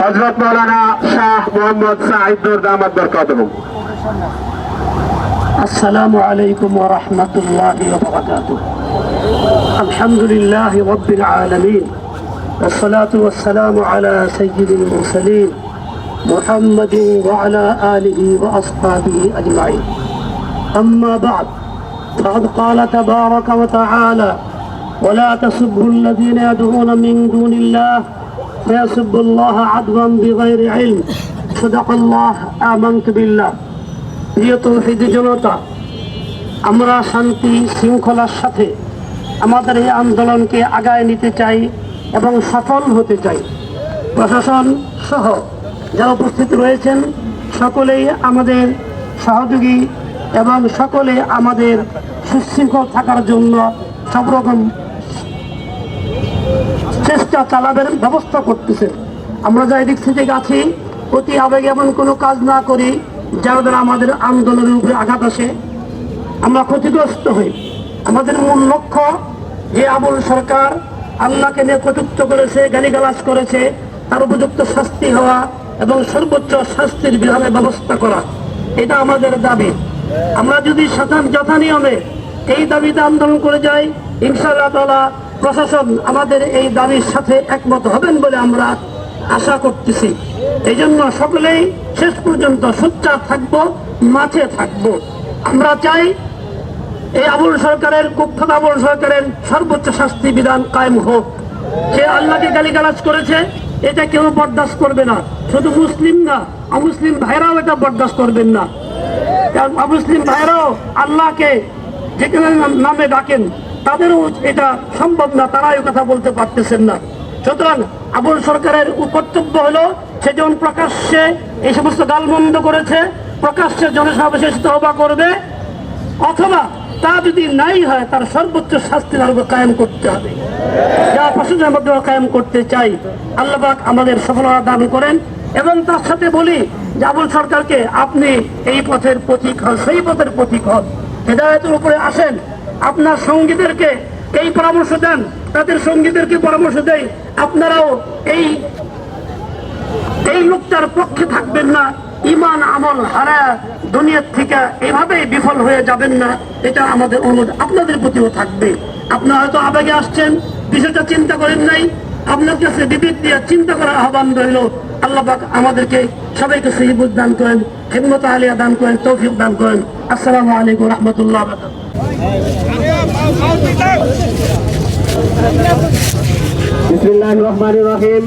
হজরত মৌলানা শাহ মোহাম্মদ সাহিদ দামাদ বরকাতহু السلام عليكم ورحمة الله وبركاته الحمد لله رب العالمين والصلاة والسلام على سيد المرسلين محمد وعلى آله وأصحابه أجمعين أما بعد فقد قال تبارك وتعالى ولا تسبوا الذين يدعون من دون الله فيسبوا الله عدوا بغير علم صدق الله آمنت بالله প্রিয় তৌহিদ জনতা আমরা শান্তি শৃঙ্খলার সাথে আমাদের এই আন্দোলনকে আগায় নিতে চাই এবং সফল হতে চাই প্রশাসন সহ যারা উপস্থিত রয়েছেন সকলেই আমাদের সহযোগী এবং সকলে আমাদের সুশৃঙ্খল থাকার জন্য সব রকম চেষ্টা চালাবেন ব্যবস্থা করতেছে। আমরা যাই দিক থেকে আছি, অতি আবেগে এমন কোনো কাজ না করি যার দ্বারা আমাদের আন্দোলনের উপরে আঘাত আসে। আমরা ক্ষতিগ্রস্ত হই। আমাদের মূল লক্ষ্য যে আবুল সরকার আল্লাহকে নিয়ে কটুক্ত করেছে, গালিগালাজ করেছে, তার উপযুক্ত শাস্তি হওয়া এবং সর্বোচ্চ শাস্তির বিধানের ব্যবস্থা করা, এটা আমাদের দাবি। আমরা যদি যথা নিয়মে এই দাবিতে আন্দোলন করে যাই, ইনশাআল্লাহ তালা প্রশাসন আমাদের এই দাবির সাথে একমত হবেন বলে আমরা আশা করতেছি। এই জন্য সকলেই শেষ পর্যন্ত সোচ্চার থাকব, মাঠে থাকব। আমরা চাই এই আবুল সরকারের কুখ্যাত আবুল সরকারের সর্বোচ্চ শাস্তি বিধান কায়েম হোক। সে আল্লাহকে গালিগালাজ করেছে, এটা কেউ বরদাস্ত করবে না। শুধু মুসলিম না, অমুসলিম ভাইরাও এটা বরদাস্ত করবেন না। কারণ অমুসলিম ভাইরাও আল্লাহকে যেখানে নামে ডাকেন তাদেরও এটা সম্ভব না তারাই কথা বলতে পারতেছেন না। সুতরাং আবুল সরকারের কর্তব্য হলো সে যেমন প্রকাশ্যে এই সমস্ত গালমন্দ করেছে, প্রকাশ্যে জনসমাবেশে তহবা করবে, অথবা তা যদি নাই হয়, তার সর্বোচ্চ শাস্তি তার কায়েম করতে হবে। যা প্রশাসনের মধ্যে কায়েম করতে চাই, আল্লাহ পাক আমাদের সফলতা দান করেন। এবং তার সাথে বলি যে আবুল সরকারকে আপনি এই পথের প্রতীক হন, সেই পথের প্রতীক হন। হেদায়তের উপরে আসেন আপনার সঙ্গীদেরকে এই পরামর্শ দেন, তাদের সঙ্গীদেরকে পরামর্শ দেয় আপনারাও এই এই লোকটার পক্ষে থাকবেন না। ইমান আমল, হারা দুনিয়ার থেকে এভাবেই বিফল হয়ে যাবেন না। এটা আমাদের অনুরোধ। আপনাদের প্রতিও থাকবে। আপনারা হয়তো আবেগে আসছেন, বিষয়টা চিন্তা করেন নাই। আপনার কাছে বিবেক দিয়ে চিন্তা করার আহ্বান রইল। আল্লাহ পাক আমাদেরকে সবাইকে সহিবুদ দান করেন হিম্মত আলিয়া দান করেন, তৌফিক দান করেন। আসসালামু আলাইকুম রহমতুল্লাহ বিসমিল্লাহির রহমানির রহিম।